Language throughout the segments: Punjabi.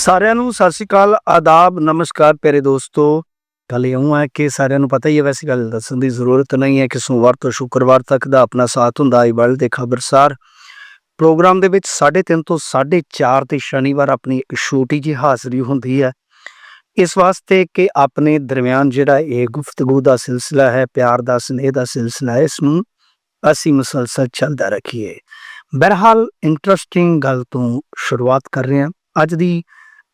ਸਾਰਿਆਂ ਨੂੰ ਸਤਿ ਸ਼੍ਰੀ ਅਕਾਲ, ਆਦਾਬ, ਨਮਸਕਾਰ ਪਿਆਰੇ ਦੋਸਤੋ। ਗੱਲ ਇਉਂ ਹੈ ਕਿ ਸਾਰਿਆਂ ਨੂੰ ਪਤਾ ਹੀ ਹੈ, ਵੈਸੇ ਗੱਲ ਦੱਸਣ ਦੀ ਜ਼ਰੂਰਤ ਨਹੀਂ ਹੈ ਕਿ ਸੋਮਵਾਰ ਤੋਂ ਸ਼ੁੱਕਰਵਾਰ ਤੱਕ ਦਾ ਆਪਣਾ ਸਾਥ ਹੁੰਦਾ ਹੈ ਬਲ ਦੇ ਖਬਰਸਾਰ। ਪ੍ਰੋਗਰਾਮ ਦੇ ਵਿੱਚ 3:30 ਤੋਂ 4:30 ਤੇ ਸ਼ਨੀਵਾਰ ਆਪਣੀ ਇੱਕ ਛੋਟੀ ਜਿਹੀ ਹਾਜ਼ਰੀ ਹੁੰਦੀ ਹੈ। ਇਸ ਵਾਸਤੇ ਕਿ ਆਪਣੇ ਦਰਮਿਆਨ ਜਿਹੜਾ ਇਹ ਗੁਫ਼ਤਗੂ ਦਾ ਸਿਲਸਿਲਾ ਹੈ, ਪਿਆਰ ਦਾ, ਸਨੇਹ ਦਾ ਸਿਲਸਿਲਾ ਹੈ, ਇਸ ਨੂੰ ਅਸੀਂ ਮੁਸਲਸਲ ਚੱਲਦਾ ਰੱਖੀਏ। ਬਹਰਹਾਲ ਇੰਟਰਸਟਿੰਗ ਗੱਲ ਤੋਂ ਸ਼ੁਰੂਆਤ ਕਰ ਰਹੇ ਹਾਂ। ਅੱਜ ਦੀ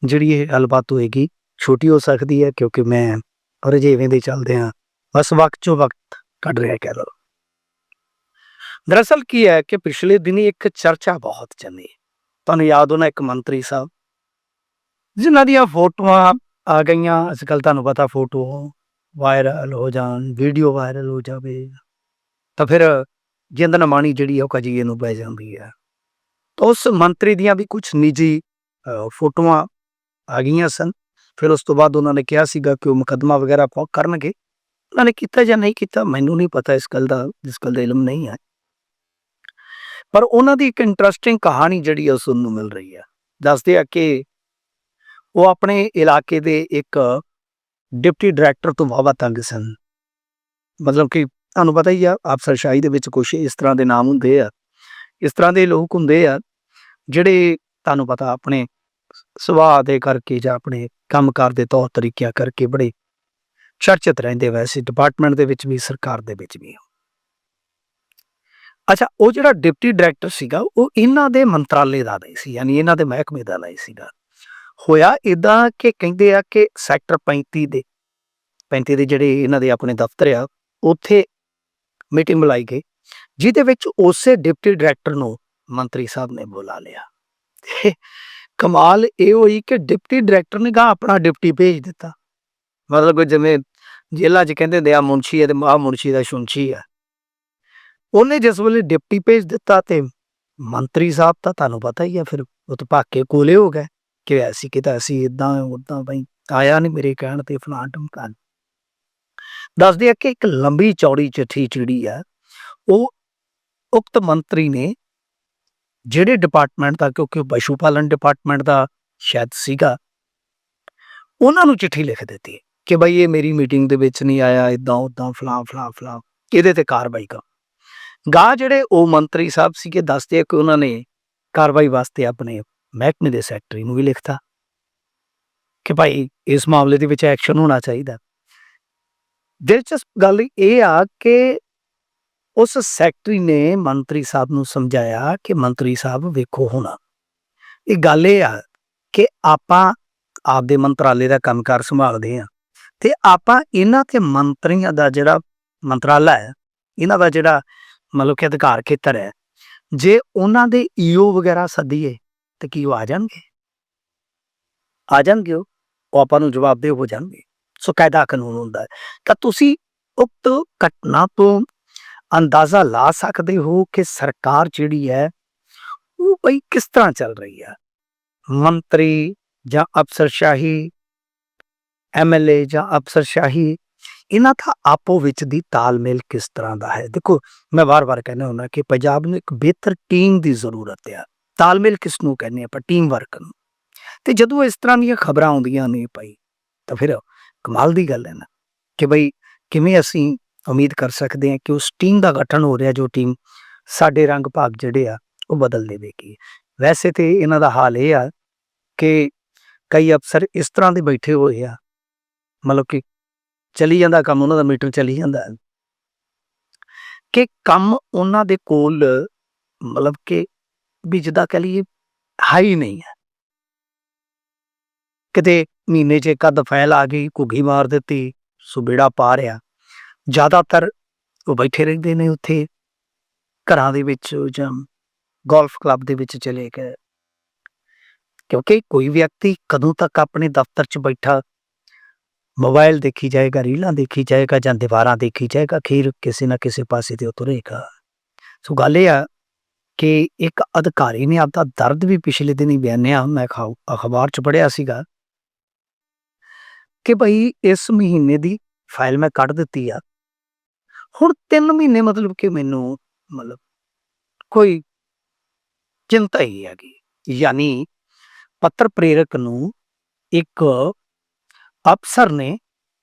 ਜਿਹੜੀ ਇਹ ਗੱਲਬਾਤ ਹੋਏਗੀ, ਛੋਟੀ ਹੋ ਸਕਦੀ ਹੈ ਕਿਉਂਕਿ ਮੈਂ ਰਜੇਵੇਂ ਦੇ ਚੱਲਦੇ ਹਾਂ। ਬਸ ਵਕਤ ਚੋਂ ਵਕਤ ਕੱਢ ਰਿਹਾ ਕਹਿ ਲਓ। ਦਰਅਸਲ ਕੀ ਹੈ ਕਿ ਪਿਛਲੇ ਦਿਨੀ ਇੱਕ ਚਰਚਾ ਬਹੁਤ ਚੱਲੀ। ਤੁਹਾਨੂੰ ਯਾਦ ਹੋਣਾ ਇੱਕ ਮੰਤਰੀ ਸਾਹਿਬ? ਜਿਨ੍ਹਾਂ ਦੀਆਂ ਫੋਟੋਆਂ ਆ ਗਈਆਂ, ਅੱਜ ਕੱਲ ਤੁਹਾਨੂੰ ਪਤਾ ਫੋਟੋ ਵਾਇਰਲ ਹੋ ਜਾਣ, ਵੀਡੀਓ ਵਾਇਰਲ ਹੋ ਜਾਵੇ। ਤਾਂ ਫਿਰ ਜਿੰਦਨ ਮਾਣੀ ਜਿਹੜੀ ਆ ਉਹ ਕਜੀਏ ਨੂੰ ਪੈ ਜਾਂਦੀ ਹੈ। ਤਾਂ ਉਸ ਮੰਤਰੀ ਦੀਆਂ ਵੀ ਕੁਝ ਨਿੱਜੀ ਫੋਟੋਆਂ ਆ ਗਈਆਂ ਸਨ। ਫਿਰ ਉਸ ਤੋਂ ਬਾਅਦ ਉਹਨਾਂ ਨੇ ਕਿਹਾ ਸੀਗਾ ਕਿ ਉਹ ਮੁਕੱਦਮਾ ਵਗੈਰਾ ਪਾ, ਕਰਨਗੇ। ਉਹਨਾਂ ਨੇ ਕੀਤਾ ਜਾਂ ਨਹੀਂ ਕੀਤਾ, ਮੈਨੂੰ ਨਹੀਂ ਪਤਾ ਇਸ ਗੱਲ ਦਾ ਜਿਸ ਗੱਲ ਦਾ ਇਲਮ ਨਹੀਂ ਹੈ। ਪਰ ਉਹਨਾਂ ਦੀ ਇੱਕ ਇੰਟਰਸਟਿੰਗ ਕਹਾਣੀ ਜਿਹੜੀ ਆ ਨੂੰ ਮਿਲ ਰਹੀ ਹੈ ਦੱਸਦੇ ਆ ਕਿ ਉਹ ਆਪਣੇ ਇਲਾਕੇ ਦੇ ਇੱਕ ਡਿਪਟੀ ਡਾਇਰੈਕਟਰ ਤੋਂ ਵਾਵਾ ਤੰਗ ਸਨ। ਮਤਲਬ ਕਿ ਤੁਹਾਨੂੰ ਪਤਾ ਹੀ ਆ ਅਫਸਰਸ਼ਾਹੀ ਦੇ ਵਿੱਚ ਕੁਝ ਇਸ ਤਰ੍ਹਾਂ ਦੇ ਨਾਮ ਹੁੰਦੇ ਆ। ਇਸ ਤਰ੍ਹਾਂ ਦੇ ਲੋਕ ਹੁੰਦੇ ਆ, ਜਿਹੜੇ, ਤੁਹਾਨੂੰ ਪਤਾ, ਆਪਣੇ ਸੁਭਾਅ ਦੇ ਕਰਕੇ ਜਾਂ ਆਪਣੇ ਕੰਮਕਾਰ ਦੇ ਤੌਰ ਤਰੀਕਿਆਂ ਕਰਕੇ ਬੜੇ ਚਰਚਿਤ ਰਹਿੰਦੇ ਵੈਸੇ ਡਿਪਾਰਟਮੈਂਟ ਦੇ ਵਿੱਚ ਵੀ, ਸਰਕਾਰ ਦੇ ਵਿੱਚ ਵੀ। ਅੱਛਾ, ਉਹ ਜਿਹੜਾ ਡਿਪਟੀ ਡਾਇਰੈਕਟਰ ਸੀਗਾ, ਉਹ ਇਹਨਾਂ ਦੇ ਮੰਤਰਾਲੇ ਦਾ ਨਹੀਂ ਸੀ, ਯਾਨੀ ਇਹਨਾਂ ਦੇ ਮਹਿਕਮੇ ਦਾ ਨਹੀਂ ਸੀਗਾ। ਹੋਇਆ ਇਦਾਂ ਕਿ ਕਹਿੰਦੇ ਆ ਕਿ ਸੈਕਟਰ 35 ਦੇ 35 ਦੇ ਜਿਹੜੇ ਇਹਨਾਂ ਦੇ ਆਪਣੇ ਦਫ਼ਤਰ ਆ, ਉੱਥੇ ਮੀਟਿੰਗ ਬੁਲਾਈ ਗਈ, ਜਿਹਦੇ ਵਿੱਚ ਉਸੇ ਡਿਪਟੀ ਡਾਇਰੈਕਟਰ ਨੂੰ ਮੰਤਰੀ ਸਾਹਿਬ ਨੇ ਬੁਲਾ ਲਿਆ। ਕਮਾਲ ਇਹ ਹੋਈ ਕਿ ਡਿਪਟੀ ਡਾਇਰੈਕਟਰ ਨੇ ਗਾ ਆਪਣਾ ਡਿਪਟੀ ਭੇਜ ਦਿੱਤਾ। ਮਤਲਬ ਜਿਵੇਂ ਜੇਲ੍ਹਾਂ 'ਚ ਕਹਿੰਦੇ ਹੁੰਦੇ ਆ ਮੁਨਸ਼ੀ ਹੈ ਤੇ ਆ ਮੁਨਸ਼ੀ ਦਾ ਸ਼ੁੰਸ਼ੀ ਆ। ਉਹਨੇ ਜਿਸ ਵੇਲੇ ਡਿਪਟੀ ਭੇਜ ਦਿੱਤਾ ਤੇ ਮੰਤਰੀ ਸਾਹਿਬ ਤਾਂ ਤੁਹਾਨੂੰ ਪਤਾ ਹੀ ਆ, ਫਿਰ ਉਹ ਤਾਂ ਭਾਕੇ ਕੋਲੇ ਹੋ ਗਏ ਕਿ ਐਸੀ ਕਿਤਾ ਅਸੀਂ ਇਦਾਂ ਉਦਾਂ ਬਈ ਆਇਆ ਨਹੀਂ ਮੇਰੇ ਕਹਿਣ ਤੇ ਫਲਾਂ ਟਮਕਾਨ ਦੱਸਦੇ ਆ ਕਿ ਇੱਕ ਲੰਬੀ ਚੌੜੀ ਚਿੱਠੀ ਜਿਹੜੀ ਆ, ਉਹ ਉਕਤ ਮੰਤਰੀ ਨੇ ਜਿਹੜੇ ਡਿਪਾਰਟਮੈਂਟ ਦਾ, ਕਿਉਂਕਿ ਉਹ ਪਸ਼ੂ ਪਾਲਣ ਡਿਪਾਰਟਮੈਂਟ ਦਾ ਸ਼ਾਇਦ ਸੀਗਾ, ਉਹਨਾਂ ਨੂੰ ਚਿੱਠੀ ਲਿਖ ਦਿੱਤੀ ਕਿ ਬਈ ਇਹ ਮੇਰੀ ਮੀਟਿੰਗ ਦੇ ਵਿੱਚ ਨਹੀਂ ਆਇਆ ਇਦਾਂ ਉਦਾਂ ਫਲਾਂ ਫਲਾਂ ਫਲਾਂ, ਇਹਦੇ ਤੇ ਕਾਰਵਾਈ ਕਰੋ। ਗਾ ਜਿਹੜੇ ਉਹ ਮੰਤਰੀ ਸਾਹਿਬ ਸੀਗੇ, ਦੱਸਦੇ ਕਿ ਉਹਨਾਂ ਨੇ ਕਾਰਵਾਈ ਵਾਸਤੇ ਆਪਣੇ ਮਹਿਕਮੇ ਦੇ ਸੈਕਟਰੀ ਨੂੰ ਵੀ ਲਿਖਤਾ ਕਿ ਭਾਈ ਇਸ ਮਾਮਲੇ ਦੇ ਵਿੱਚ ਐਕਸ਼ਨ ਹੋਣਾ ਚਾਹੀਦਾ। ਦਿਲਚਸਪ ਗੱਲ ਇਹ ਆ ਕਿ ਉਸ ਸੈਕਟਰੀ ਨੇ ਮੰਤਰੀ ਸਾਹਿਬ ਨੂੰ ਸਮਝਾਇਆ ਕਿ ਮੰਤਰੀ ਸਾਹਿਬ ਵੇਖੋ ਹੁਣ। ਇਹ ਗੱਲ ਇਹ ਆ ਕਿ ਆਪਾਂ ਆਪਦੇ ਮੰਤਰਾਲੇ ਦਾ ਕੰਮਕਾਰ ਸੰਭਾਲਦੇ ਆ ਤੇ ਆਪਾਂ ਇਹਨਾਂ ਤੇ ਮੰਤਰੀਆਂ ਦਾ ਜਿਹੜਾ ਮੰਤਰਾਲਾ ਹੈ, ਇਹਨਾਂ ਦਾ ਜਿਹੜਾ ਮਤਲਬ ਕਿ ਅਧਿਕਾਰ ਖੇਤਰ ਹੈ, ਜੇ ਉਹਨਾਂ ਦੇ ਈਓ ਵਗੈਰਾ ਸੱਦੀਏ ਤੇ ਕੀ ਉਹ ਆ ਜਾਣਗੇ? ਆ ਜਾਣਗੇ ਉਹ ਆਪਾਂ ਨੂੰ ਜਵਾਬਦੇਹ ਹੋ ਜਾਣਗੇ। ਸੋ ਕਾਇਦਾ ਕਾਨੂੰਨ ਹੁੰਦਾ ਹੈ। ਤਾਂ ਤੁਸੀਂ ਉਕਤ ਘਟਨਾ ਤੋਂ ਅੰਦਾਜ਼ਾ ਲਾ ਸਕਦੇ ਹੋ ਕਿ ਸਰਕਾਰ ਜਿਹੜੀ ਹੈ, ਉਹ ਬਈ ਕਿਸ ਤਰ੍ਹਾਂ ਚੱਲ ਰਹੀ ਹੈ? ਮੰਤਰੀ ਜਾਂ ਅਫਸਰਸ਼ਾਹੀ ਐਮਐਲਏ ਜਾਂ ਅਫਸਰਸ਼ਾਹੀ, ਇਹਨਾਂ ਦਾ ਆਪੋ ਵਿੱਚ ਦੀ ਤਾਲਮੇਲ ਕਿਸ ਤਰ੍ਹਾਂ ਦਾ ਹੈ? ਦੇਖੋ, ਮੈਂ ਵਾਰ-ਵਾਰ ਕਹਿੰਦਾ ਹੁੰਦਾ ਕਿ ਪੰਜਾਬ ਨੂੰ ਇੱਕ ਬਿਹਤਰ ਟੀਮ ਦੀ ਜ਼ਰੂਰਤ ਹੈ। ਤਾਲਮੇਲ ਕਿਸ ਨੂੰ ਕਹਿੰਦੇ ਆਪਾਂ? ਟੀਮ ਵਰਕ ਨੂੰ। ਤੇ ਜਦੋਂ ਇਸ ਤਰ੍ਹਾਂ ਦੀਆਂ ਖਬਰਾਂ ਆਉਂਦੀਆਂ ਨੇ ਭਾਈ ਤਾਂ ਫਿਰ ਕਮਾਲ ਦੀ ਗੱਲ ਹੈ ਨਾ ਕਿ ਬਈ ਕਿਵੇਂ ਅਸੀਂ ਉਮੀਦ ਕਰ ਸਕਦੇ ਹਾਂ ਕਿ ਉਸ ਟੀਮ ਦਾ ਗਠਨ ਹੋ ਰਿਹਾ, ਜੋ ਟੀਮ ਸਾਡੇ ਰੰਗ ਭਾਗ ਜਿਹੜੇ ਆ, ਉਹ ਬਦਲ ਦੇਵੇਗੀ। ਵੈਸੇ ਤੇ ਇਹਨਾਂ ਦਾ ਹਾਲ ਇਹ ਆ ਕਿ ਕਈ ਅਫਸਰ ਇਸ ਤਰ੍ਹਾਂ ਦੇ ਬੈਠੇ ਹੋਏ ਆ, ਮਤਲਬ ਕਿ ਚਲੀ ਜਾਂਦਾ ਕੰਮ, ਉਹਨਾਂ ਦਾ ਮੀਟਰ ਚਲੀ ਜਾਂਦਾ। ਕਿ ਕੰਮ ਉਹਨਾਂ ਦੇ ਕੋਲ, ਮਤਲਬ ਕਿ ਵੀ ਜਿੱਦਾਂ ਕਹ ਲਈਏ ਹਾਈ ਨਹੀਂ ਹੈ। ਕਿਤੇ ਮਹੀਨੇ 'ਚ ਇੱਕ ਅੱਧ ਫਾਈਲ ਆ ਗਈ, ਘੁੱਗੀ ਮਾਰ ਦਿੱਤੀ, ਸੁਬੇੜਾ ਪਾ ਰਿਆ ਜ਼ਿਆਦਾਤਰ ਉਹ ਬੈਠੇ ਰਹਿੰਦੇ ਨੇ ਉੱਥੇ, ਘਰਾਂ ਦੇ ਵਿੱਚ ਜਾਂ ਗੋਲਫ ਕਲੱਬ ਦੇ ਵਿੱਚ ਚਲੇ ਗਏ। ਕਿਉਂਕਿ ਕੋਈ ਵਿਅਕਤੀ ਕਦੋਂ ਤੱਕ ਆਪਣੇ ਦਫ਼ਤਰ 'ਚ ਬੈਠਾ ਮੋਬਾਈਲ ਦੇਖੀ ਜਾਏਗਾ, ਰੀਲਾਂ ਦੇਖੀ ਜਾਏਗਾ ਜਾਂ ਦੀਵਾਰਾਂ ਦੇਖੀ ਜਾਏਗਾ ਖੀਰ ਕਿਸੇ ਨਾ ਕਿਸੇ ਪਾਸੇ ਤੇ ਉਤਰੇਗਾ ਸੋ ਗੱਲ ਇਹ ਆ ਕਿ ਇੱਕ ਅਧਿਕਾਰੀ ਨੇ ਆਪਦਾ ਦਰਦ ਵੀ ਪਿਛਲੇ ਦਿਨ ਹੀ ਬਿਆਨਿਆ, ਮੈਂ ਖਾਓ ਅਖਬਾਰ 'ਚ ਪੜਿਆ ਸੀਗਾ, ਕਿ ਭਈ ਇਸ ਮਹੀਨੇ ਦੀ ਫਾਈਲ ਮੈਂ ਕੱਢ ਦਿੱਤੀ ਆ। ਹੁਣ 3 ਮਹੀਨੇ ਮਤਲਬ ਕਿ ਮੈਨੂੰ ਮਤਲਬ ਕੋਈ ਚਿੰਤਾ ਹੀ ਹੈਗੀ। ਯਾਨੀ ਪੱਤਰ ਪ੍ਰੇਰਕ ਨੂੰ ਇੱਕ ਅਫਸਰ ਨੇ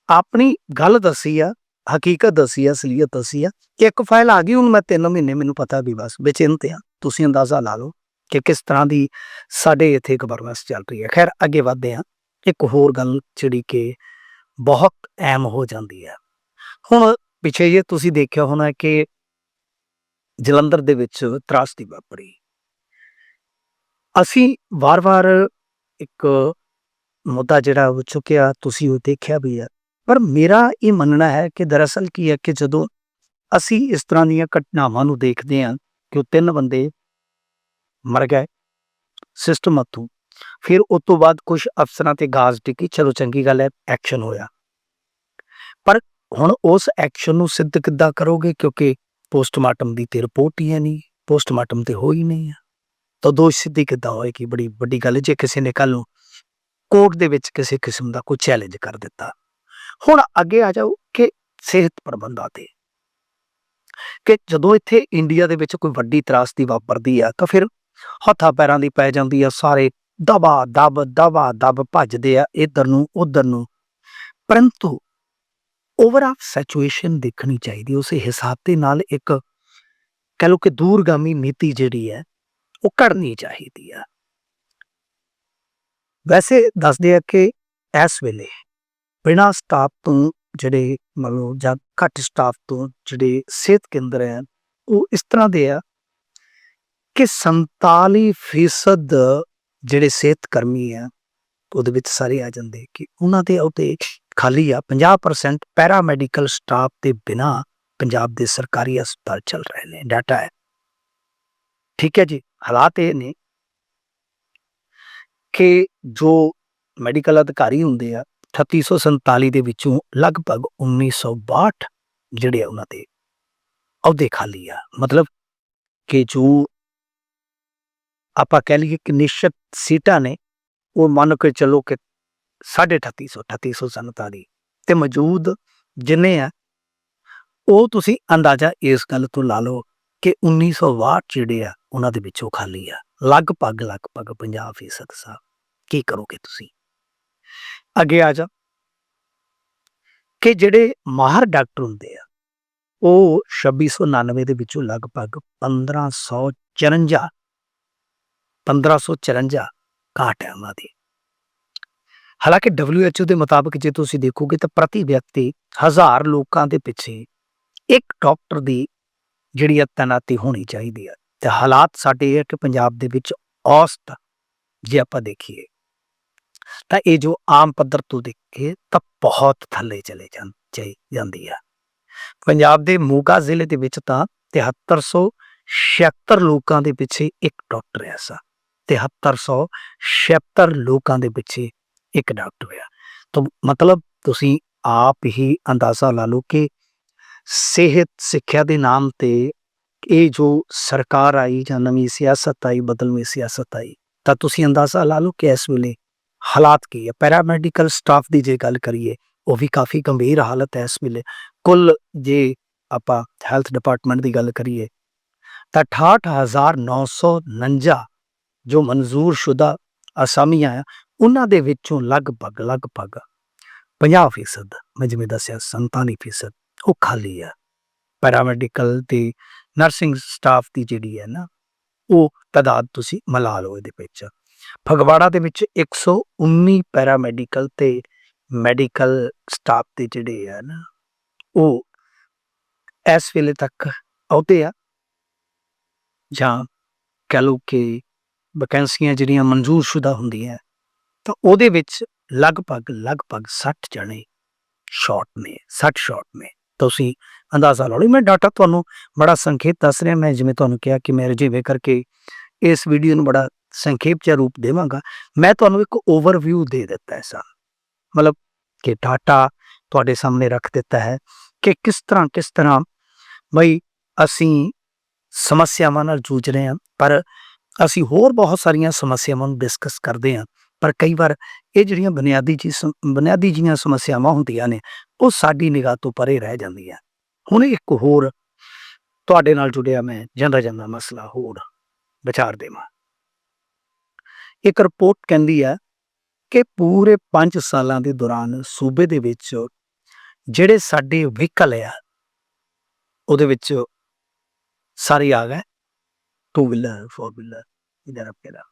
ਆਪਣੀ ਗੱਲ ਦੱਸੀ ਆ, ਹਕੀਕਤ ਦੱਸੀ ਆ, ਅਸਲੀਅਤ ਦੱਸੀ ਆ। ਕਿ ਇੱਕ ਫਾਈਲ ਆ ਗਈ, ਹੁਣ ਮੈਂ 3 ਮਹੀਨੇ ਮੈਨੂੰ ਪਤਾ ਵੀ ਬਸ ਬੇਚਿੰਤ ਆ। ਤੁਸੀਂ ਅੰਦਾਜ਼ਾ ਲਾ ਲਓ ਕਿ ਕਿਸ ਤਰ੍ਹਾਂ ਦੀ ਸਾਡੇ ਇੱਥੇ ਗਵਰਨੈਂਸ ਚੱਲ ਰਹੀ ਹੈ। ਖੈਰ, ਅੱਗੇ ਵਧਦੇ ਆ ਇੱਕ ਹੋਰ ਗੱਲ ਜਿਹੜੀ ਕਿ ਬਹੁਤ ਅਹਿਮ ਹੋ ਜਾਂਦੀ ਹੈ। ਹੁਣ ਪਿੱਛੇ ਜੇ ਤੁਸੀਂ ਦੇਖਿਆ ਹੋਣਾ ਕਿ ਜਲੰਧਰ ਦੇ ਵਿੱਚ ਤਰਾਸਦੀ ਵਾਪਰੀ। ਅਸੀਂ ਵਾਰ-ਵਾਰ ਇੱਕ ਮੁੱਦਾ ਜਿਹੜਾ ਉਹ ਚੁੱਕਿਆ, ਤੁਸੀਂ ਉਹ ਦੇਖਿਆ ਵੀ ਹੈ ਪਰ ਮੇਰਾ ਇਹ ਮੰਨਣਾ ਹੈ ਕਿ ਦਰਅਸਲ ਕੀ ਹੈ ਕਿ ਜਦੋਂ ਅਸੀਂ ਇਸ ਤਰ੍ਹਾਂ ਦੀਆਂ ਘਟਨਾਵਾਂ ਨੂੰ ਦੇਖਦੇ ਹਾਂ ਕਿ ਉਹ ਤਿੰਨ ਬੰਦੇ ਮਰ ਗਏ ਸਿਸਟਮ ਹੱਥੋਂ, ਫਿਰ ਉਸ ਤੋਂ ਬਾਅਦ ਕੁਝ ਅਫਸਰਾਂ ਤੇ ਗਾਜ਼ ਟਿੱਕੀ ਚਲੋ ਚੰਗੀ ਗੱਲ ਹੈ ਐਕਸ਼ਨ ਹੋਇਆ। ਹੁਣ ਉਸ ਐਕਸ਼ਨ ਨੂੰ ਸਿੱਧ ਕਿੱਦਾਂ ਕਰੋਗੇ? ਕਿਉਂਕਿ ਪੋਸਟਮਾਰਟਮ ਦੀ ਤੇ ਰਿਪੋਰਟ ਹੀ ਹੈ ਨਹੀਂ। ਪੋਸਟਮਾਰਟਮ ਤੇ ਹੋ ਹੀ ਨਹੀਂ ਆ। ਤਾਂ ਦੋਸ਼ ਸਿੱਧੀ ਕਿੱਦਾਂ ਹੋਏਗੀ? ਬੜੀ ਵੱਡੀ ਗੱਲ ਜੇ ਕਿਸੇ ਨੇ ਕੱਲ ਨੂੰ ਕੋਰਟ ਦੇ ਵਿੱਚ ਕਿਸੇ ਕਿਸਮ ਦਾ ਕੋਈ ਚੈਲੰਜ ਕਰ ਦਿੱਤਾ। ਹੁਣ ਅੱਗੇ ਆ ਜਾਓ ਕਿ ਸਿਹਤ ਪ੍ਰਬੰਧਾਂ ਤੇ। ਕਿ ਜਦੋਂ ਇੱਥੇ ਇੰਡੀਆ ਦੇ ਵਿੱਚ ਕੋਈ ਵੱਡੀ ਤਰਾਸਦੀ ਵਾਪਰਦੀ ਆ, ਤਾਂ ਫਿਰ ਹੱਥਾਂ ਪੈਰਾਂ ਦੀ ਪੈ ਜਾਂਦੀ ਆ। ਸਾਰੇ ਦਬਾ ਦਬ ਦਬਾ ਦਬ ਭੱਜਦੇ ਆ। ਇਧਰ ਨੂੰ, ਉਧਰ ਨੂੰ। ਪਰੰਤੂ ਓਵਰਆਲ ਸਿਚੁਏਸ਼ਨ ਦੇਖਣੀ ਚਾਹੀਦੀ ਉਸੇ ਹਿਸਾਬ ਦੇ ਨਾਲ ਇੱਕ ਕਹ ਲਓ ਕਿ ਦੂਰਗਾਮੀ ਨੀਤੀ ਜਿਹੜੀ ਹੈ, ਉਹ ਘੜਨੀ ਚਾਹੀਦੀ ਆ ਵੈਸੇ ਦੱਸਦੇ ਆ ਕਿ ਇਸ ਵੇਲੇ ਬਿਨਾਂ ਸਟਾਫ ਤੋਂ ਜਿਹੜੇ ਮਤਲਬ ਜਾਂ ਘੱਟ ਸਟਾਫ ਤੋਂ ਜਿਹੜੇ ਸਿਹਤ ਕੇਂਦਰ ਹੈ, ਉਹ ਇਸ ਤਰ੍ਹਾਂ ਦੇ ਆ ਕਿ 47% ਜਿਹੜੇ ਸਿਹਤ ਕਰਮੀ ਆ ਉਹਦੇ ਵਿੱਚ ਸਾਰੇ ਆ ਜਾਂਦੇ ਕਿ ਉਹਨਾਂ ਦੇ ਉਹਤੇ ਖਾਲੀ ਆ। 50% ਪੈਰਾਮੈਡੀਕਲ ਸਟਾਫ ਦੇ ਬਿਨਾ ਪੰਜਾਬ ਦੇ ਸਰਕਾਰੀ ਹਸਪਤਾਲ ਚੱਲ ਰਹੇ ਨੇ। ਡਾਟਾ ਹੈ। ਠੀਕ ਹੈ ਜੀ। ਹਾਲਾਤ ਇਹ ਨੇ ਕਿ ਜੋ ਮੈਡੀਕਲ ਅਧਿਕਾਰੀ ਹੁੰਦੇ ਆ 3847 ਦੇ ਵਿੱਚੋਂ ਲਗਭਗ 1962 ਜਿਹੜੇ ਆ ਉਹਨਾਂ ਦੇ ਅਹੁਦੇ ਖਾਲੀ ਆ। ਮਤਲਬ ਕਿ ਜੋ ਆਪਾਂ ਕਹਿ ਲਈਏ ਕਿ ਨਿਸ਼ਚਿਤ ਸੀਟਾਂ ਨੇ, ਉਹ ਮੰਨ ਕੇ ਚੱਲੋ ਕਿ 3850 3847 ਤੇ ਮੌਜੂਦ ਜਿੰਨੇ ਆ, ਉਹ ਤੁਸੀਂ ਅੰਦਾਜ਼ਾ ਇਸ ਗੱਲ ਤੋਂ ਲਾ ਲਓ ਕਿ 1962 ਜਿਹੜੇ ਆ, ਉਹਨਾਂ ਦੇ ਵਿੱਚੋਂ ਖਾਲੀ ਆ। ਲਗਭਗ ਲਗਭਗ 50% ਸਾਹਿਬ। ਕੀ ਕਰੋਗੇ ਤੁਸੀਂ? ਅੱਗੇ ਆ ਜਾ ਕਿ ਜਿਹੜੇ ਮਾਹਰ ਡਾਕਟਰ ਹੁੰਦੇ ਆ, ਉਹ 2699 ਦੇ ਵਿੱਚੋਂ ਲਗਭਗ 1554 1554 ਘਾਟ ਹੈ ਉਹਨਾਂ ਦੀ। ਹਾਲਾਂਕਿ WHO ਦੇ ਮੁਤਾਬਕ ਜੇ ਤੁਸੀਂ ਦੇਖੋਗੇ ਤਾਂ ਪ੍ਰਤੀ ਵਿਅਕਤੀ ਹਜ਼ਾਰ ਲੋਕਾਂ ਦੇ ਪਿੱਛੇ ਇੱਕ ਡਾਕਟਰ ਦੀ ਜਿਹੜੀ ਹੈ ਤੈਨਾਤੀ ਹੋਣੀ ਚਾਹੀਦੀ ਹੈ ਤੇ ਹਾਲਾਤ ਸਾਡੇ ਇਹ ਹੈ ਕਿ ਪੰਜਾਬ ਦੇ ਵਿੱਚ ਔਸਤ ਜੇ ਆਪਾਂ ਦੇਖੀਏ, ਤਾਂ ਇਹ ਜੋ ਆਮ ਪੱਧਰ ਤੋਂ ਦੇਖੀਏ ਤਾਂ ਬਹੁਤ ਥੱਲੇ ਚਲੇ ਜਾਂ ਜਾਂਦੀ ਆ। ਪੰਜਾਬ ਦੇ ਮੋਗਾ ਜ਼ਿਲ੍ਹੇ ਦੇ ਵਿੱਚ ਤਾਂ 7376 ਲੋਕਾਂ ਦੇ ਪਿੱਛੇ ਇੱਕ ਡਾਕਟਰ ਹੈ ਐਸਾ 7376 ਲੋਕਾਂ ਦੇ ਪਿੱਛੇ ਇੱਕ ਡਾਕਟਰ ਆ ਤਾਂ ਮਤਲਬ ਤੁਸੀਂ ਆਪ ਹੀ ਅੰਦਾਜ਼ਾ ਲਾ ਲਓ ਕਿ ਸਿਹਤ, ਸਿੱਖਿਆ ਦੇ ਨਾਮ ਤੇ ਇਹ ਜੋ ਸਰਕਾਰ ਆਈ ਜਾਂ ਨਵੀਂ ਸਿਆਸਤ ਆਈ, ਬਦਲਵੀਂ ਸਿਆਸਤ ਆਈ, ਤਾਂ ਤੁਸੀਂ ਅੰਦਾਜ਼ਾ ਲਾ ਲਓ ਕਿ ਇਸ ਵੇਲੇ ਹਾਲਾਤ ਕੀ ਹੈ ਪੈਰਾਮੈਡੀਕਲ ਸਟਾਫ ਦੀ ਜੇ ਗੱਲ ਕਰੀਏ, ਉਹ ਵੀ ਕਾਫੀ ਗੰਭੀਰ ਹਾਲਤ ਹੈ ਇਸ ਵੇਲੇ। ਕੁੱਲ ਜੇ ਆਪਾਂ ਹੈਲਥ ਡਿਪਾਰਟਮੈਂਟ ਦੀ ਗੱਲ ਕਰੀਏ, ਤਾਂ 68949 ਜੋ ਮਨਜ਼ੂਰ ਸ਼ੁਦਾ ਅਸਾਮੀਆਂ ਆ ਉਹਨਾਂ ਦੇ ਵਿੱਚੋਂ ਲਗਭਗ ਲਗਭਗ 50% ਮੈਂ ਜਿਵੇਂ ਦੱਸਿਆ 47% ਉਹ ਖਾਲੀ ਆ। ਪੈਰਾਮੈਡੀਕਲ ਤੇ ਨਰਸਿੰਗ ਸਟਾਫ ਦੀ ਜਿਹੜੀ ਹੈ ਨਾ, ਉਹ ਤਦਾਦ ਤੁਸੀਂ ਮਿਲਾ ਲਓ ਇਹਦੇ ਵਿੱਚ। ਫਗਵਾੜਾ ਦੇ ਵਿੱਚ 119 ਪੈਰਾਮੈਡੀਕਲ ਤੇ ਮੈਡੀਕਲ ਸਟਾਫ ਦੇ ਜਿਹੜੇ ਆ ਨਾ, ਉਹ ਇਸ ਵੇਲੇ ਤੱਕ ਆਉਤੇ ਆ। ਜਾਂ ਕਹ ਲਓ ਕਿ ਵੈਕੈਂਸੀਆਂ ਜਿਹੜੀਆਂ ਮਨਜ਼ੂਰ ਸ਼ੁਦਾ ਹੁੰਦੀਆਂ ਤਾਂ ਉਹਦੇ ਵਿੱਚ ਲਗਭਗ ਲਗਭਗ 60 ਜਣੇ ਸ਼ਾਰਟ ਨੇ 60 ਸ਼ਾਰਟ ਨੇ। ਤੁਸੀਂ ਅੰਦਾਜ਼ਾ ਲਾ ਲਓ, ਮੈਂ ਡਾਟਾ ਤੁਹਾਨੂੰ ਬੜਾ ਸੰਖੇਪ ਦੱਸ ਰਿਹਾ, ਮੈਂ ਜਿਵੇਂ ਤੁਹਾਨੂੰ ਕਿਹਾ ਕਿ ਮੈਂ ਰਜੀਵੇ ਕਰਕੇ ਇਸ ਵੀਡੀਓ ਨੂੰ ਬੜਾ ਸੰਖੇਪ ਜਿਹਾ ਰੂਪ ਦੇਵਾਂਗਾ। ਮੈਂ ਤੁਹਾਨੂੰ ਇੱਕ ਓਵਰਵਿਊ ਦੇ ਦਿੱਤਾ ਹੈ ਸਾ ਮਤਲਬ ਕਿ ਡਾਟਾ ਤੁਹਾਡੇ ਸਾਹਮਣੇ ਰੱਖ ਦਿੱਤਾ ਹੈ ਕਿ ਕਿਸ ਤਰ੍ਹਾਂ ਕਿਸ ਤਰ੍ਹਾਂ ਬਈ ਅਸੀਂ ਸਮੱਸਿਆਵਾਂ ਨਾਲ ਜੂਝ ਰਹੇ ਹਾਂ, ਪਰ ਅਸੀਂ ਹੋਰ ਬਹੁਤ ਸਾਰੀਆਂ ਸਮੱਸਿਆਵਾਂ ਨੂੰ ਡਿਸਕਸ ਕਰਦੇ ਹਾਂ। ਪਰ ਕਈ ਵਾਰ ਇਹ ਜਿਹੜੀਆਂ ਬੁਨਿਆਦੀ ਚੀਜ਼ ਬੁਨਿਆਦੀ ਜੀਆਂ ਸਮੱਸਿਆਵਾਂ ਹੁੰਦੀਆਂ ਨੇ, ਉਹ ਸਾਡੀ ਨਿਗਾਹ ਤੋਂ ਪਰੇ ਰਹਿ ਜਾਂਦੀਆਂ। ਹੁਣ ਇੱਕ ਹੋਰ ਤੁਹਾਡੇ ਨਾਲ ਜੁੜਿਆ ਮੈਂ, ਜਾਂਦਾ ਜਾਂਦਾ ਮਸਲਾ ਹੋਰ ਵਿਚਾਰ ਦੇਵਾਂ। ਇੱਕ ਰਿਪੋਰਟ ਕਹਿੰਦੀ ਹੈ ਕਿ ਪੂਰੇ 5 ਸਾਲਾਂ ਦੇ ਦੌਰਾਨ ਸੂਬੇ ਦੇ ਵਿੱਚ ਜਿਹੜੇ ਸਾਡੇ ਵਹੀਕਲ ਆ, ਉਹਦੇ ਵਿੱਚ ਸਾਰੇ ਆ ਗਏ। ਟੂ ਵੀਲਰ ਫੋਰ ਵੀਲਰ ਇਧਰ ਆਪਕੇਰਾ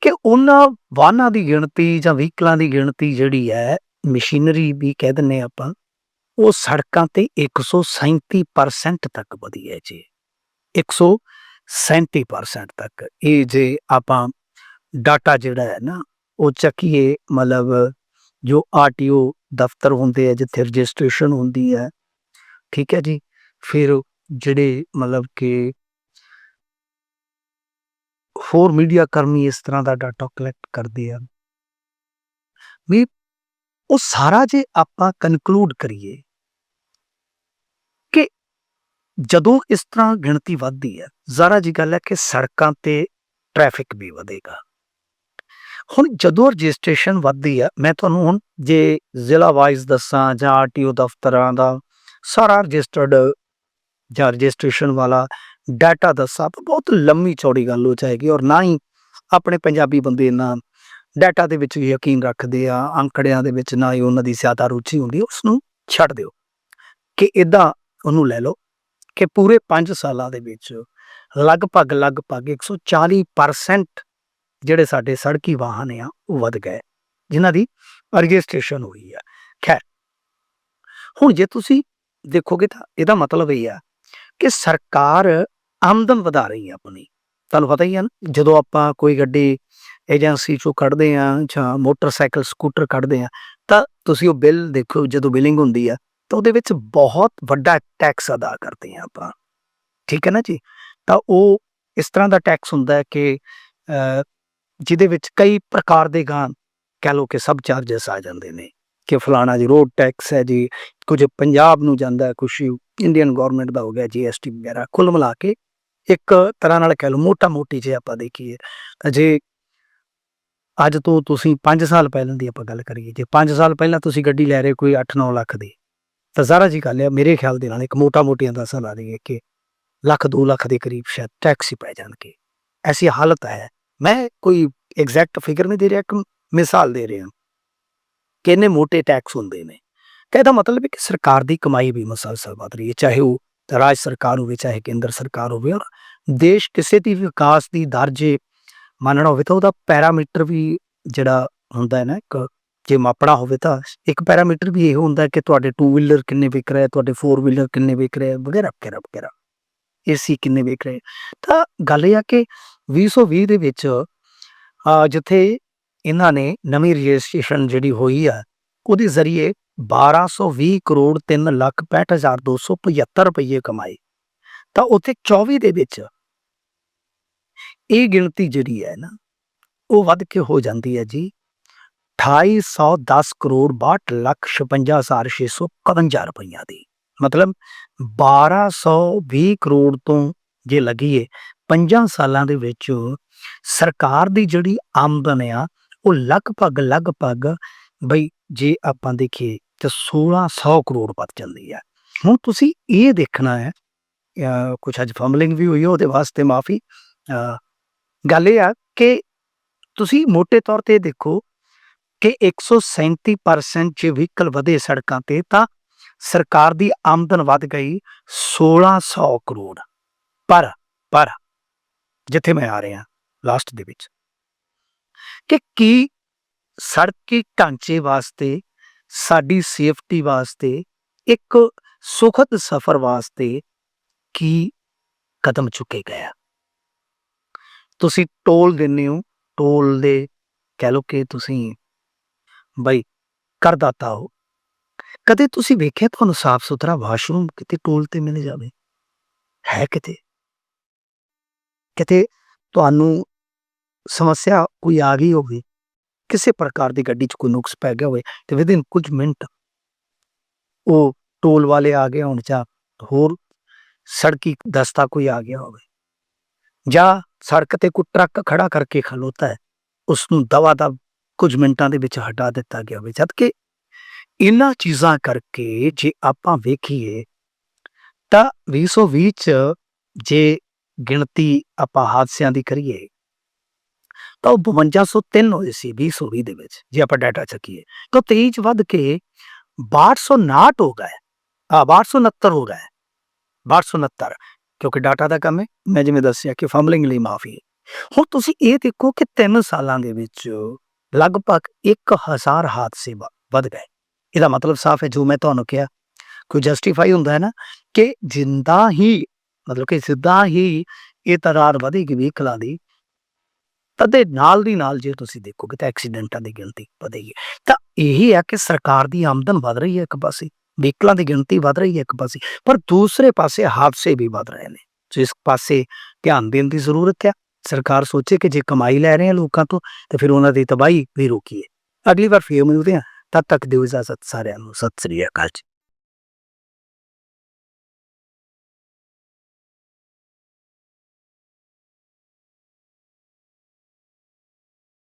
ਕਿ ਉਹਨਾਂ ਵਾਹਨਾਂ ਦੀ ਗਿਣਤੀ ਜਾਂ ਵਹੀਕਲਾਂ ਦੀ ਗਿਣਤੀ ਜਿਹੜੀ ਹੈ, ਮਸ਼ੀਨਰੀ ਵੀ ਕਹਿ ਦਿੰਨੇ ਆਪਾਂ, ਉਹ ਸੜਕਾਂ ਤੇ 137% ਤੱਕ ਵਧੀ ਹੈ ਜੀ। 137% ਤੱਕ। ਇਹ ਜੇ ਆਪਾਂ ਡਾਟਾ ਜਿਹੜਾ ਹੈ ਨਾ, ਉਹ ਚੱਕੀਏ, ਮਤਲਬ ਜੋ ਆਰਟੀਓ ਦਫ਼ਤਰ ਹੁੰਦੇ ਆ, ਜਿੱਥੇ ਰਜਿਸਟ੍ਰੇਸ਼ਨ ਹੁੰਦੀ ਹੈ, ਠੀਕ ਹੈ ਜੀ। ਫਿਰ ਜਿਹੜੇ ਮਤਲਬ ਕਿ ਹੋਰ ਮੀਡੀਆ ਕਰਮੀ ਇਸ ਤਰ੍ਹਾਂ ਦਾ ਡਾਟਾ ਕਲੈਕਟ ਕਰਦੇ ਆ ਵੀ ਉਹ ਸਾਰਾ ਜੇ ਆਪਾਂ ਕਨਕਲੂਡ ਕਰੀਏ ਕਿ ਜਦੋਂ ਇਸ ਤਰ੍ਹਾਂ ਗਿਣਤੀ ਵੱਧਦੀ ਹੈ, ਜ਼ਾਰਾ ਜੀ ਗੱਲ ਹੈ ਕਿ ਸੜਕਾਂ ਤੇ ਟ੍ਰੈਫਿਕ ਵੀ ਵਧੇਗਾ। ਹੁਣ ਜਦੋਂ ਰਜਿਸਟ੍ਰੇਸ਼ਨ ਵੱਧਦੀ ਆ ਮੈਂ ਤੁਹਾਨੂੰ ਹੁਣ ਜੇ ਜ਼ਿਲ੍ਹਾ ਵਾਈਜ਼ ਦੱਸਾਂ ਜਾਂ ਆਰਟੀਓ ਦਫ਼ਤਰਾਂ ਦਾ ਸਾਰਾ ਰਜਿਸਟਰਡ ਜਾਂ ਰਜਿਸਟ੍ਰੇਸ਼ਨ ਵਾਲਾ ਡਾਟਾ ਦੱਸਾ ਤਾਂ ਬਹੁਤ ਲੰਮੀ ਚੌੜੀ ਗੱਲ ਹੋ ਜਾਏਗੀ ਔਰ ਨਾ ਹੀ ਆਪਣੇ ਪੰਜਾਬੀ ਬੰਦੇ ਇੰਨਾ ਡਾਟਾ ਦੇ ਵਿੱਚ ਯਕੀਨ ਰੱਖਦੇ ਆ, ਅੰਕੜਿਆਂ ਦੇ ਵਿੱਚ ਨਾ ਹੀ ਉਹਨਾਂ ਦੀ ਜ਼ਿਆਦਾ ਰੁਚੀ ਹੁੰਦੀ ਉਸ ਨੂੰ ਛੱਡ ਦਿਓ। ਕਿ ਇਦਾਂ ਉਹਨੂੰ ਲੈ ਲਓ ਕਿ ਪੂਰੇ 5 ਸਾਲਾਂ ਦੇ ਵਿੱਚ ਲਗਭਗ ਲਗਭਗ 140% ਜਿਹੜੇ ਸਾਡੇ ਸੜਕੀ ਵਾਹਨ ਆ, ਉਹ ਵਧ ਗਏ, ਜਿਨ੍ਹਾਂ ਦੀ ਰਜਿਸਟ੍ਰੇਸ਼ਨ ਹੋਈ ਆ। ਖੈਰ, ਹੁਣ ਜੇ ਤੁਸੀਂ ਦੇਖੋਗੇ ਤਾਂ ਇਹਦਾ ਮਤਲਬ ਇਹ ਆ ਕਿ ਸਰਕਾਰ ਆਮਦਨ ਵਧਾ ਰਹੀ ਹੈ ਆਪਣੀ। ਤੁਹਾਨੂੰ ਪਤਾ ਹੀ ਹੈ ਨਾ, ਜਦੋਂ ਆਪਾਂ ਕੋਈ ਗੱਡੀ ਏਜੰਸੀ ਚੋਂ ਕੱਢਦੇ ਆ ਜਾਂ ਮੋਟਰਸਾਈਕਲ, ਸਕੂਟਰ ਕੱਢਦੇ ਆ, ਤਾਂ ਤੁਸੀਂ ਉਹ ਬਿੱਲ ਦੇਖੋ, ਜਦੋਂ ਬਿਲਿੰਗ ਹੁੰਦੀ ਆ, ਤਾਂ ਉਹਦੇ ਵਿੱਚ ਬਹੁਤ ਵੱਡਾ ਟੈਕਸ ਅਦਾ ਕਰਦੇ ਆ ਆਪਾਂ। ਠੀਕ ਹੈ ਨਾ ਜੀ? ਤਾਂ ਉਹ ਇਸ ਤਰ੍ਹਾਂ ਦਾ ਟੈਕਸ ਹੁੰਦਾ ਹੈ ਕਿ ਜਿਹਦੇ ਵਿੱਚ ਕਈ ਪ੍ਰਕਾਰ ਦੇ ਗਾਂ ਕਹਿ ਲਓ ਕਿ ਸਬ ਚਾਰजेस ਆ ਜਾਂਦੇ ਨੇ, ਕਿ ਫਲਾਣਾ ਜੀ ਰੋਡ ਟੈਕਸ ਹੈ ਜੀ, ਕੁਝ ਪੰਜਾਬ ਨੂੰ ਜਾਂਦਾ ਹੈ ਕੁਝ ਇੰਡੀਅਨ ਗਵਰਨਮੈਂਟ ਦਾ ਹੋ ਗਿਆ ਜੀਐਸਟੀ ਵਗੈਰਾ, ਕੁੱਲ ਮਿਲਾ ਕੇ ਇੱਕ ਤਰ੍ਹਾਂ ਨਾਲ ਕਹਿ ਲਓ ਮੋਟਾ ਮੋਟੀ ਜੇ ਆਪਾਂ ਦੇਖੀਏ ਤਾਂ ਜੇ ਅੱਜ ਤੋਂ ਤੁਸੀਂ 5 ਸਾਲ ਪਹਿਲਾਂ ਦੀ ਆਪਾਂ ਗੱਲ ਕਰੀਏ, ਜੇ 5 ਸਾਲ ਪਹਿਲਾਂ ਤੁਸੀਂ ਗੱਡੀ ਲੈ ਰਹੇ ਕੋਈ 8-9 ਲੱਖ ਦੀ, ਤਾਂ ਸਾਰਾ ਜੀ ਗੱਲ ਹੈ ਮੇਰੇ ਖਿਆਲ ਦੇ ਨਾਲ ਇੱਕ ਮੋਟਾ ਮੋਟੀ ਅੰਦਾਜ਼ਾ ਲਾ ਲਈਏ ਕਿ ਲੱਖ 2 ਲੱਖ ਦੇ ਕਰੀਬ ਸ਼ਾਇਦ ਟੈਕਸ ਹੀ ਪੈ ਜਾਣਗੇ। ਐਸੀ ਹਾਲਤ ਹੈ। ਮੈਂ ਕੋਈ ਐਗਜ਼ੈਕਟ ਫਿਗਰ ਨਹੀਂ ਦੇ ਰਿਹਾ, ਇੱਕ ਮਿਸਾਲ ਦੇ ਰਿਹਾ। ਕਿੰਨੇ ਮੋਟੇ ਟੈਕਸ ਹੁੰਦੇ ਨੇ। ਕਹਿੰਦਾ ਇਹਦਾ ਮਤਲਬ ਹੈ ਕਿ ਸਰਕਾਰ ਦੀ ਕਮਾਈ ਵੀ ਮੁਸਲਸਲ ਵਧ ਰਹੀ ਹੈ, ਚਾਹੇ ਉਹ ਰਾਜ ਸਰਕਾਰ ਹੋਵੇ, ਚਾਹੇ ਕੇਂਦਰ ਸਰਕਾਰ ਹੋਵੇ ਔਰ ਦੇਸ਼ ਕਿਸੇ ਦੀ ਵਿਕਾਸ ਦੀ ਦਰ ਜੇ ਮੰਨਣਾ ਹੋਵੇ ਤਾਂ ਉਹਦਾ ਪੈਰਾਮੀਟਰ ਵੀ ਜਿਹੜਾ ਹੁੰਦਾ ਹੈ ਨਾ, ਇੱਕ ਜੇ ਮਾਪਣਾ ਹੋਵੇ ਤਾਂ ਇੱਕ ਪੈਰਾਮੀਟਰ ਵੀ ਇਹ ਹੁੰਦਾ ਕਿ ਤੁਹਾਡੇ 2 ਵੀਲਰ ਕਿੰਨੇ ਵਿਕ ਰਹੇ ਤੁਹਾਡੇ 4 ਵੀਲਰ ਕਿੰਨੇ ਵਿਕ ਰਹੇ ਵਗੈਰਾ ਵਗੈਰਾ ਵਗੈਰਾ। ਏਸੀ ਕਿੰਨੇ ਵਿਕ ਰਹੇ ਤਾਂ ਗੱਲ ਇਹ ਆ ਕਿ 2020 ਦੇ ਵਿੱਚ ਜਿੱਥੇ ਇਹਨਾਂ ਨੇ ਨਵੀਂ ਰਜਿਸਟ੍ਰੇਸ਼ਨ ਜਿਹੜੀ ਹੋਈ ਆ, ਉਹਦੇ ਜ਼ਰੀਏ 1220 ਕਰੋੜ 3 ਲੱਖ 65275 ਰੁਪਏ ਕਮਾਏ। ਤਾਂ ਉੱਥੇ 24 ਦੇ ਵਿੱਚ ਇਹ ਗਿਣਤੀ ਜਿਹੜੀ ਹੈ ਨਾ, ਉਹ ਵੱਧ ਕੇ ਹੋ ਜਾਂਦੀ ਹੈ ਜੀ। 2810 ਕਰੋੜ 62 ਲੱਖ 56651 ਰੁਪਈਆ ਦੀ। ਮਤਲਬ 1220 ਕਰੋੜ ਤੋਂ ਜੇ ਲੱਗੀਏ 5 ਸਾਲਾਂ ਦੇ ਵਿੱਚ ਸਰਕਾਰ ਦੀ ਜਿਹੜੀ ਆਮਦਨ ਆ, ਉਹ ਲਗਭਗ ਲਗਭਗ ਬਈ ਜੇ ਆਪਾਂ ਦੇਖੀਏ ਤਾਂ 1600 ਕਰੋੜ ਵੱਧ ਜਾਂਦੀ ਹੈ। ਹੁਣ ਤੁਸੀਂ ਇਹ ਦੇਖਣਾ ਹੈ ਕੁਝ ਅੱਜ ਫੰਬਲਿੰਗ ਵੀ ਹੋਈ ਹੈ ਉਹਦੇ ਵਾਸਤੇ ਮਾਫੀ। ਗੱਲ ਇਹ ਆ ਕਿ ਤੁਸੀਂ ਮੋٹے ਤੌਰ ਤੇ ਦੇਖੋ ਕਿ 137% ਜੇ ਵਹੀਕਲ ਵਧੇ ਸੜਕਾਂ ਤੇ, ਤਾਂ ਸਰਕਾਰ ਦੀ ਆਮਦਨ ਵੱਧ ਗਈ 1600 ਕਰੋੜ। ਪਰ ਪਰ, ਜਿੱਥੇ ਮੈਂ ਆ ਰਿਹਾ ਲਾਸਟ ਦੇ ਵਿੱਚ, ਕਿ ਕੀ ਸੜਕੀ ਢਾਂਚੇ ਵਾਸਤੇ ਸਾਡੀ ਸੇਫਟੀ ਵਾਸਤੇ, ਇੱਕ ਸੁਖਦ ਸਫ਼ਰ ਵਾਸਤੇ ਕੀ ਕਦਮ ਚੁੱਕੇ ਗਏ ਆ? ਤੁਸੀਂ ਟੋਲ ਦਿੰਦੇ ਹੋ, ਟੋਲ ਦੇ ਕਹਿ ਲਓ ਕਿ ਤੁਸੀਂ ਬਈ ਕਰਦਾਤਾ ਹੋ। ਕਦੇ ਤੁਸੀਂ ਵੇਖਿਆ ਤੁਹਾਨੂੰ ਸਾਫ਼ ਸੁਥਰਾ ਵਾਸ਼ਰੂਮ ਕਿਤੇ ਟੋਲ ਤੇ ਮਿਲ ਜਾਵੇ? ਹੈ ਕਿਤੇ? ਕਿਤੇ ਤੁਹਾਨੂੰ ਸਮੱਸਿਆ ਕੋਈ ਆ ਗਈ ਹੋਵੇ? ਕਿਸੇ ਪ੍ਰਕਾਰ ਦੀ ਗੱਡੀ 'ਚ ਕੋਈ ਨੁਕਸ ਪੈ ਗਿਆ ਹੋਵੇ ਤੇ ਵਿਦਿਨ ਕੁਝ ਮਿੰਟ ਉਹ ਟੋਲ ਵਾਲੇ ਆ ਗਏ ਹੋਣ ਜਾਂ ਹੋਰ ਸੜਕੀ ਦਸਤਾ ਕੋਈ ਆ ਗਿਆ ਹੋਵੇ ਜਾਂ ਸੜਕ ਤੇ ਕੋਈ ਟਰੱਕ ਖੜਾ ਕਰਕੇ ਖਲੋਤਾ ਹੈ ਉਸ ਨੂੰ ਦਵਾ ਦਾ ਕੁਝ ਮਿੰਟਾਂ ਦੇ ਵਿੱਚ ਹਟਾ ਦਿੱਤਾ ਗਿਆ ਹੋਵੇ। ਜਦ ਕਿ ਇਹਨਾਂ ਚੀਜ਼ਾਂ ਕਰਕੇ ਜੇ ਆਪਾਂ ਵੇਖੀਏ ਤਾਂ 2020 ਚ ਜੇ ਗਿਣਤੀ ਆਪਾਂ ਹਾਦਸਿਆਂ ਦੀ ਕਰੀਏ ਤਾਂ ਉਹ 5203 ਹੋਏ ਸੀ 2020 ਦੇ ਵਿੱਚ, ਜੇ ਆਪਾਂ ਡਾਟਾ ਚੱਕੀਏ। ਤਾਂ 23 ਚ ਵੱਧ ਕੇ 6259 ਹੋ ਗਏ ਆ 6269 ਹੋ ਗਏ 6269 ਕਿਉਂਕਿ ਡਾਟਾ ਦਾ ਕੰਮ ਹੈ। ਮੈਂ ਜਿਵੇਂ ਦੱਸਿਆ ਕਿ ਫੰਬਲਿੰਗ ਲਈ ਮਾਫੀ ਹੈ। ਹੁਣ ਤੁਸੀਂ ਇਹ ਦੇਖੋ ਕਿ 3 ਸਾਲਾਂ ਦੇ ਵਿੱਚ ਲਗਭਗ 1000 ਹਾਦਸੇ ਵ- ਵੱਧ ਗਏ। ਇਹਦਾ ਮਤਲਬ ਸਾਫ਼ ਹੈ, ਜੋ ਮੈਂ ਤੁਹਾਨੂੰ ਕਿਹਾ, ਕੋਈ ਜਸਟੀਫਾਈ ਹੁੰਦਾ ਹੈ ਨਾ ਕਿ ਜਿੰਦਾ ਹੀ, ਮਤਲਬ ਕਿ ਸਿੱਧਾ ਹੀ ਇਹ ਤਰਾਰ ਵਧੇਗੀ ਵਹੀਕਲਾਂ ਦੀ। ਤਦੇ ਨਾਲ ਦੀ ਨਾਲ ਜੇ ਤੁਸੀਂ ਦੇਖੋਗੇ ਤਾਂ ਐਕਸੀਡੈਂਟਾਂ ਦੀ ਗਿਣਤੀ ਵਧੇਗੀ ਤਾਂ ਇਹੀ ਹੈ ਕਿ ਸਰਕਾਰ ਦੀ ਆਮਦਨ ਵਧ ਰਹੀ ਹੈ ਇੱਕ ਪਾਸੇ, ਵਹੀਕਲਾਂ ਦੀ ਗਿਣਤੀ ਵਧ ਰਹੀ ਹੈ ਇੱਕ ਪਾਸੇ, ਪਰ ਦੂਸਰੇ ਪਾਸੇ ਹਾਦਸੇ ਵੀ ਵਧ ਰਹੇ ਨੇ। ਸੋ ਇਸ ਪਾਸੇ ਧਿਆਨ ਦੇਣ ਦੀ ਜ਼ਰੂਰਤ ਹੈ, ਸਰਕਾਰ ਸੋਚੇ ਕਿ ਜੇ ਕਮਾਈ ਲੈ ਰਹੇ ਆ ਲੋਕਾਂ ਤੋਂ, ਤੇ ਫਿਰ ਉਹਨਾਂ ਦੀ ਤਬਾਹੀ ਵੀ ਰੋਕੀਏ ਅਗਲੀ ਵਾਰ ਫੇਰ ਮਿਲਦੇ ਹਾਂ। ਤਦ ਤੱਕ ਦਿਓ ਇਜਾਜ਼ਤ ਸਾਰਿਆਂ ਨੂੰ। ਸਤਿ ਸ੍ਰੀ ਅਕਾਲ ਜੀ।